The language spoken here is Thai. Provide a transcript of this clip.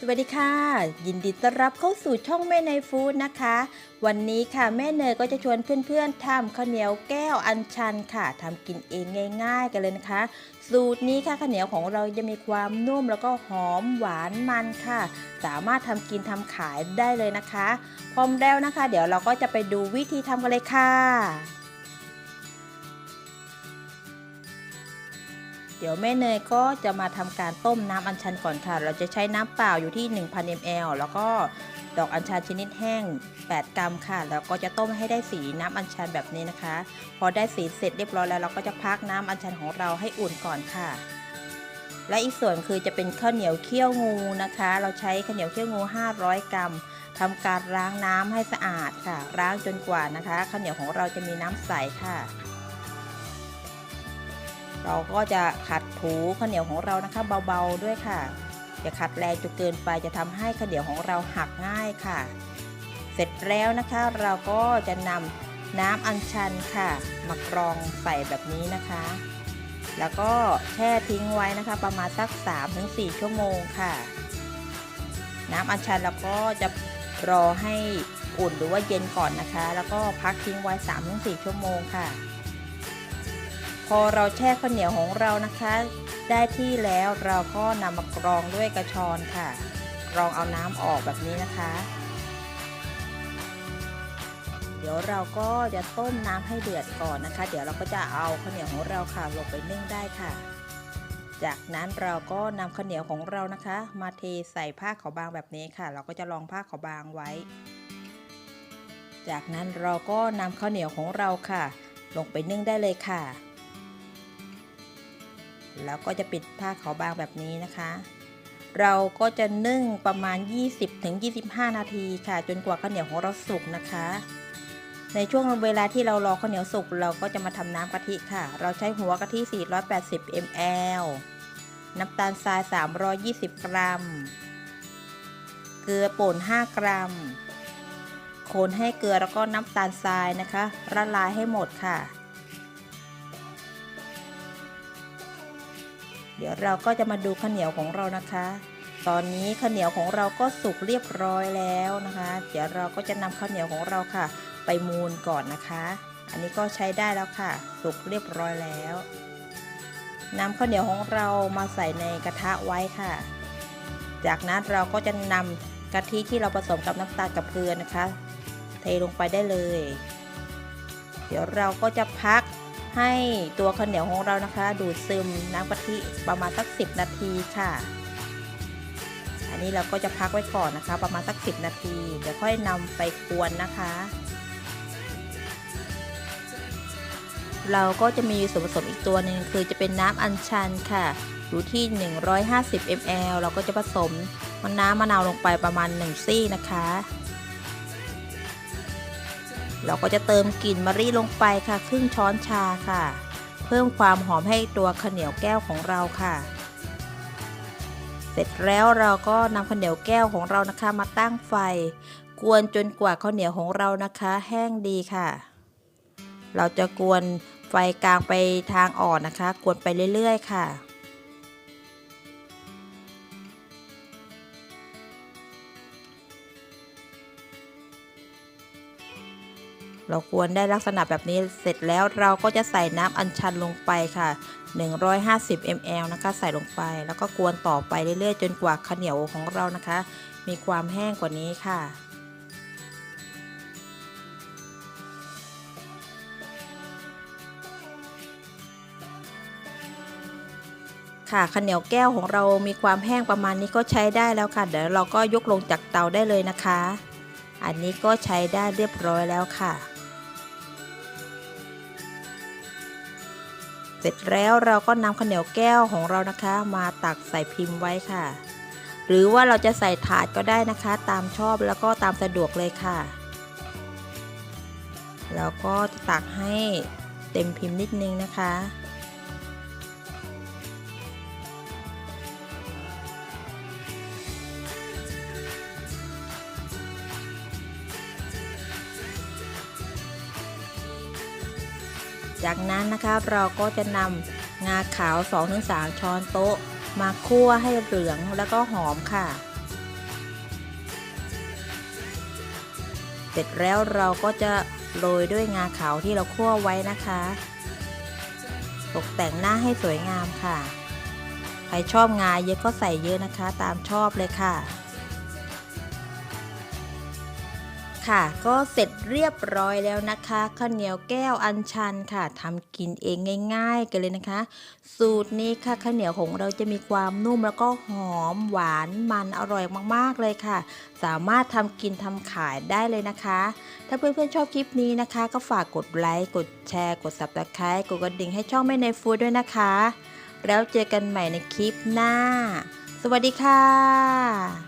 สวัสดีค่ะ ยินดีต้อนรับเข้าสู่ช่องแม่เนยฟู้ดนะคะ วันนี้ค่ะแม่เนยก็จะชวนเพื่อนๆทำข้าวเหนียวแก้วอัญชันค่ะทำกินเองง่าย ๆ กันเลยนะคะ สูตรนี้ค่ะข้าวเหนียวของเราจะมีความนุ่มแล้วก็หอมหวานมันค่ะ สามารถทำกินทำขายได้เลยนะคะ พร้อมแล้วนะคะ เดี๋ยวเราก็จะไปดูวิธีทำกันเลยค่ะ เดี๋ยวแม่เนยก็จะมาทำการต้มน้ำอัญชันก่อนค่ะ เราจะใช้น้ำเปล่าอยู่ที่ 1,000 ml แล้วก็ดอกอัญชันชนิดแห้ง 8 กรัมค่ะ แล้วก็จะต้มให้ได้สีน้ำอัญชันแบบนี้นะคะ พอได้สีเสร็จเรียบร้อยแล้วเราก็จะพักน้ำอัญชันของเราให้อุ่นก่อนค่ะ และอีกส่วนคือจะเป็นข้าวเหนียวเคี่ยวงูนะคะ เราใช้ข้าวเหนียวเคี่ยวงู 500 กรัมทำการล้างน้ำให้สะอาดค่ะ ล้างจนกว่านะคะข้าวเหนียวของเราจะมีน้ำใสค่ะ เราก็จะขัดถูข้าวเหนียวของเรานะคะเบาๆด้วยค่ะ อย่าขัดแรงจนเกินไปจะทำให้ข้าวเหนียวของเราหักง่ายค่ะ เสร็จแล้วนะคะเราก็จะนำน้ำอัญชันค่ะ มากรองใส่แบบนี้นะคะ แล้วก็แช่ทิ้งไว้นะคะ ประมาณสัก 3-4 ชั่วโมงค่ะ น้ำอัญชันเราก็จะรอให้อุ่นหรือว่าเย็นก่อนนะคะ แล้วก็พักทิ้งไว้ 3-4 ชั่วโมงค่ะ พอเราแช่ข้าวเหนียวของเรานะคะ ได้ที่แล้วเราก็นำมากรองด้วยกระชอนค่ะกรองเอาน้ำออกแบบนี้นะคะ เดี๋ยวเราก็จะต้มน้ำให้เดือดก่อนนะคะ เดี๋ยวเราก็จะเอาข้าวเหนียวของเราค่ะลงไปนึ่งได้ค่ะ จากนั้นเราก็นำข้าวเหนียวของเรานะคะ มาเทใส่ผ้าขาวบางแบบนี้ค่ะ เราก็จะรองผ้าขาวบางไว้ จากนั้นเราก็นำข้าวเหนียวของเราค่ะ ลงไปนึ่งได้เลยค่ะ แล้วก็จะปิดผ้าขาวบางแบบนี้นะคะ เราก็จะนึ่งประมาณ 20-25 นาทีค่ะ จนกว่าข้าวเหนียวของเราสุกนะคะ ในช่วงเวลาที่เรารอข้าวเหนียวสุกเราก็จะมาทำน้ำกะทิค่ะ เราใช้หัวกะทิ 480 ml น้ำตาลทราย 320 กรัม เกลือป่น 5 กรัม คนให้เกลือแล้วก็น้ำตาลทรายนะคะ ละลายให้หมดค่ะ เดี๋ยวเราก็จะมาดูข้าวเหนียวของเรานะคะ ตอนนี้ข้าวเหนียวของเราก็สุกเรียบร้อยแล้วนะคะ เดี๋ยวเราก็จะนำข้าวเหนียวของเราค่ะ ไปมูนก่อนนะคะ อันนี้ก็ใช้ได้แล้วค่ะ สุกเรียบร้อยแล้วนำข้าวเหนียวของเรามาใส่ในกระทะไว้ค่ะ จากนั้นเราก็จะนำกะทิที่เราผสมกับน้ำตาลกับเกลือนะคะ เทลงไปได้เลย เดี๋ยวเราก็จะพัก ให้ตัวข้าวเหนียวของเรานะคะ ดูดซึมน้ำกะทิประมาณสัก 10 นาทีค่ะ อันนี้เราก็จะพักไว้ก่อนนะคะ ประมาณสัก 10 นาทีเดี๋ยวค่อยนำไปกวนนะคะ เราก็จะมีส่วนผสมอีกตัวหนึ่งคือจะเป็นน้ำอัญชันค่ะอยู่ที่ 150 ml เราก็จะผสมมันน้ำมะนาวลงไปประมาณ 1 ซี่นะคะ เราก็จะเติมกลิ่นมะริลงไปค่ะ ครึ่งช้อนชาค่ะ เพิ่มความหอมให้ตัวข้าวเหนียวแก้วของเราค่ะ เสร็จแล้วเราก็นำข้าวเหนียวแก้วของเรานะคะ มาตั้งไฟ กวนจนกว่าข้าวเหนียวของเรานะคะ แห้งดีค่ะ เราจะกวนไฟกลางไปทางอ่อนนะคะ กวนไปเรื่อย ๆ ค่ะ เรากวนได้ลักษณะแบบนี้เสร็จแล้วเราก็จะใส่น้ำอัญชันลงไปค่ะ 150 ml นะคะใส่ลงไป แล้วก็กวนต่อไปเรื่อยๆ จนกว่าข้าวเหนียวของเรานะคะ มีความแห้งกว่านี้ค่ะค่ะข้าวเหนียวแก้วของเรามีความแห้งประมาณนี้ก็ใช้ได้แล้วค่ะ เดี๋ยวเราก็ยกลงจากเตาได้เลยนะคะ อันนี้ก็ใช้ได้เรียบร้อยแล้วค่ะ ร็จแล้วเราก็นำข้าวเหนียวแก้วของเรานะคะ มาตักใส่พิมพ์ไว้ค่ะ หรือว่าเราจะใส่ถาดก็ได้นะคะ ตามชอบแล้วก็ตามสะดวกเลยค่ะแล้วก็ตักให้เต็มพิมพ์นิดนึงนะคะ จากนั้นนะคะเราก็จะนำงาขาว 2-3 ช้อนโต๊ะ มาคั่วให้เหลืองแล้วก็หอมค่ะ เสร็จแล้วเราก็จะโรยด้วยงาขาวที่เราคั่วไว้นะคะ ตกแต่งหน้าให้สวยงามค่ะ ใครชอบงาเยอะก็ใส่เยอะนะคะ ตามชอบเลยค่ะ ค่ะ ก็เสร็จเรียบร้อยแล้วนะคะข้าวเหนียวแก้วอัญชันค่ะทำกินเองง่าย ๆ กันเลยนะคะ สูตรนี้ค่ะข้าวเหนียวของเราจะมีความนุ่มแล้วก็หอมหวานมันอร่อยมากๆเลยค่ะ สามารถทำกินทำขายได้เลยนะคะ ถ้าเพื่อนๆชอบคลิปนี้นะคะ ก็ฝากกดไลค์กดแชร์ กด subscribe กดกระดิ่งให้ช่องแม่ในฟูดด้วยนะคะ แล้วเจอกันใหม่ในคลิปหน้า สวัสดีค่ะ